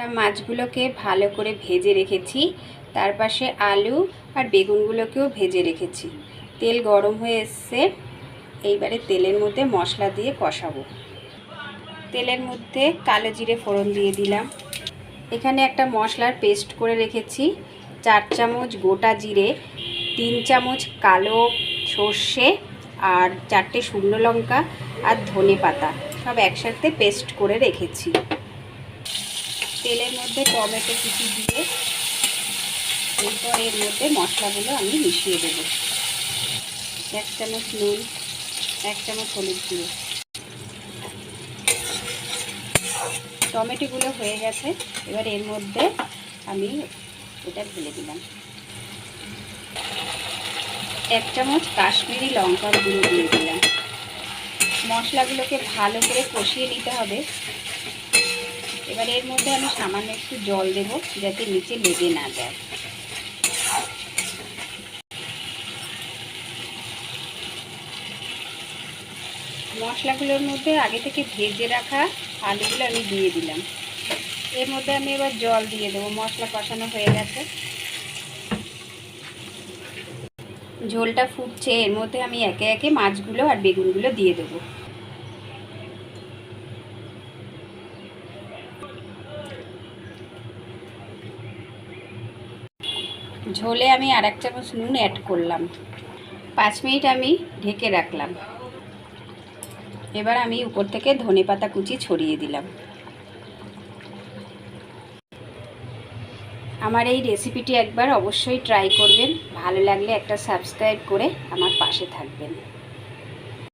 তা মাছগুলোকে ভালো করে ভেজে রেখেছি। তার পাশে আলু আর বেগুনগুলোকেও ভেজে রেখেছি। তেল গরম হয়ে এসছে। এইবারে তেলের মধ্যে মশলা দিয়ে কষাবো। তেলের মধ্যে কালো জিরে ফোড়ন দিয়ে দিলাম। এখানে একটা মশলার পেস্ট করে রেখেছি। চার চামচ গোটা জিরে, তিন চামচ কালো সর্ষে আর চারটে শুকনো লঙ্কা আর ধনে পাতা। সব একসাথে পেস্ট করে রেখেছি। তেলের মধ্যে টমেটো কুচি দিয়ে এরপর এর মধ্যে মশলাগুলো আমি মিশিয়ে দেবো। এক চামচ নুন, এক চামচ হলুদ গুঁড়ো। টমেটোগুলো হয়ে গেছে, এবার এর মধ্যে আমি এটা ঢেলে দিলাম। এক চামচ কাশ্মীরি লঙ্কার গুঁড়ো দিয়ে দিলাম। মশলাগুলোকে ভালো করে কষিয়ে নিতে হবে। এবার এর মধ্যে আমি সামান্য একটু জল দেব, যাতে নিচে লেগে না যায়। মশলাগুলোর মধ্যে আগে থেকে ভেজে রাখা আলুগুলো আমি দিয়ে দিলাম। এর মধ্যে আমি এবার জল দিয়ে দেবো, মশলা কষানো হয়ে গেছে। ঝোলটা ফুটছে, এর মধ্যে আমি একে একে মাছগুলো আর বেগুনগুলো দিয়ে দেবো। ঝোলে আমি আর এক চামচ নুন অ্যাড করলাম। পাঁচ মিনিট আমি ঢেকে রাখলাম। এবার আমি উপর থেকে ধনে পাতা কুচি ছড়িয়ে দিলাম। আমার এই রেসিপিটি একবার অবশ্যই ট্রাই করবেন। ভালো লাগলে একটা সাবস্ক্রাইব করে আমার পাশে থাকবেন।